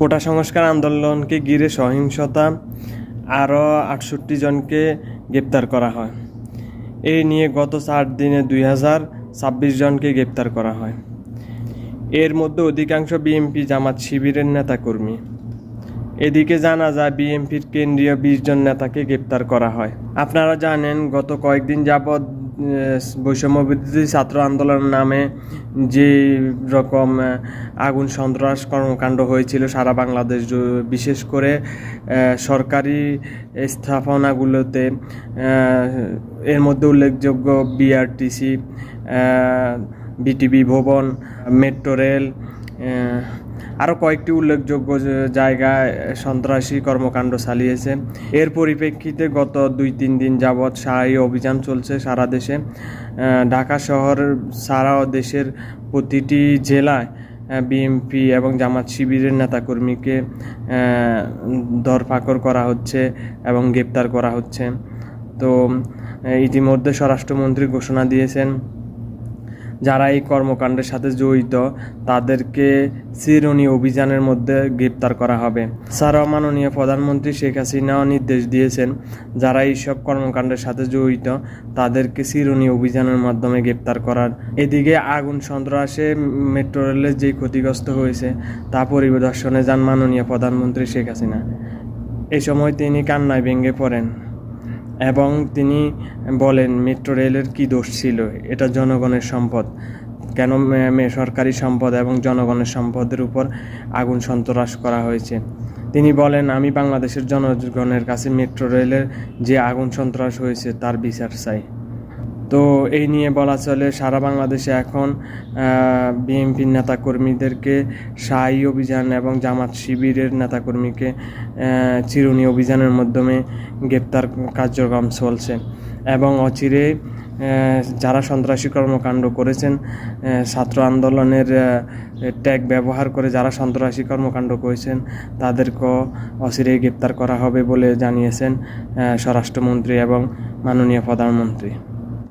কোটা সংস্কার আন্দোলনকে ঘিরে সহিংসতা আরও আটষট্টি জনকে গ্রেপ্তার করা হয়। এই নিয়ে গত চার দিনে দুই হাজার ছাব্বিশ জনকে গ্রেপ্তার করা হয়। এর মধ্যে অধিকাংশ বিএনপি জামাত শিবিরের নেতাকর্মী। এদিকে জানা যায়, বিএনপির কেন্দ্রীয় বিশ জন নেতাকে গ্রেপ্তার করা হয়। আপনারা জানেন, গত কয়েকদিন যাবৎ বৈষম্য বিরোধী ছাত্র আন্দোলন নামে যে রকম আগুন সন্ত্রাস কর্মকাণ্ড হয়েছিল সারা বাংলাদেশ বিশেষ করে সরকারি স্থাপনাগুলোতে এর মধ্যে উল্লেখযোগ্য বিআরটিসি বিটিবি ভবন, মেট্রো রেল আরও কয়েকটি উল্লেখযোগ্য জায়গায় সন্ত্রাসী কর্মকাণ্ড চালিয়েছে। এর পরিপ্রেক্ষিতে গত দুই তিন দিন যাবৎ সারাই অভিযান চলছে সারা দেশে। ঢাকা শহর সারাও দেশের প্রতিটি জেলায় বিএমপি এবং জামাত শিবিরের নেতাকর্মীকে ধরপাকড় করা হচ্ছে এবং গ্রেপ্তার করা হচ্ছে। তো ইতিমধ্যে স্বরাষ্ট্রমন্ত্রী ঘোষণা দিয়েছেন যারা এই কর্মকাণ্ডের সাথে জড়িত, তাদেরকে চিরুনি অভিযানের মধ্যে গ্রেপ্তার করা হবে। ছাড়াও মাননীয় প্রধানমন্ত্রী শেখ হাসিনাও নির্দেশ দিয়েছেন, যারা এইসব কর্মকাণ্ডের সাথে জড়িত, তাদেরকে চিরুনি অভিযানের মাধ্যমে গ্রেপ্তার করার। এদিকে আগুন সন্ত্রাসে মেট্রো রেলের যে ক্ষতিগ্রস্ত হয়েছে, তা পরিদর্শনে যান মাননীয় প্রধানমন্ত্রী শেখ হাসিনা। এ সময় তিনি কান্নায় ভেঙে পড়েন। এবং তিনি বলেন, মেট্রো রেলের কী দোষ ছিল? এটা জনগণের সম্পদ। কেন সরকারি সম্পদ এবং জনগণের সম্পদের উপর আগুন সন্ত্রাস করা হয়েছে? তিনি বলেন, আমি বাংলাদেশের জনগণের কাছে মেট্রো রেলের যে আগুন সন্ত্রাস হয়েছে, তার বিচার চাই। তো এই নিয়ে বলা চলে, সারা বাংলাদেশে এখন বিএনপির নেতাকর্মীদেরকে সাই অভিযান এবং জামাত শিবিরের নেতাকর্মীকে চিরুনি অভিযানের মাধ্যমে গ্রেপ্তার কার্যক্রম চলছে এবং অচিরে যারা সন্ত্রাসী কর্মকাণ্ড করেছেন ছাত্র আন্দোলনের ট্যাগ ব্যবহার করে যারা সন্ত্রাসী কর্মকাণ্ড করেছেন, তাদেরকেও অচিরেই গ্রেপ্তার করা হবে বলে জানিয়েছেন স্বরাষ্ট্রমন্ত্রী এবং মাননীয় প্রধানমন্ত্রী।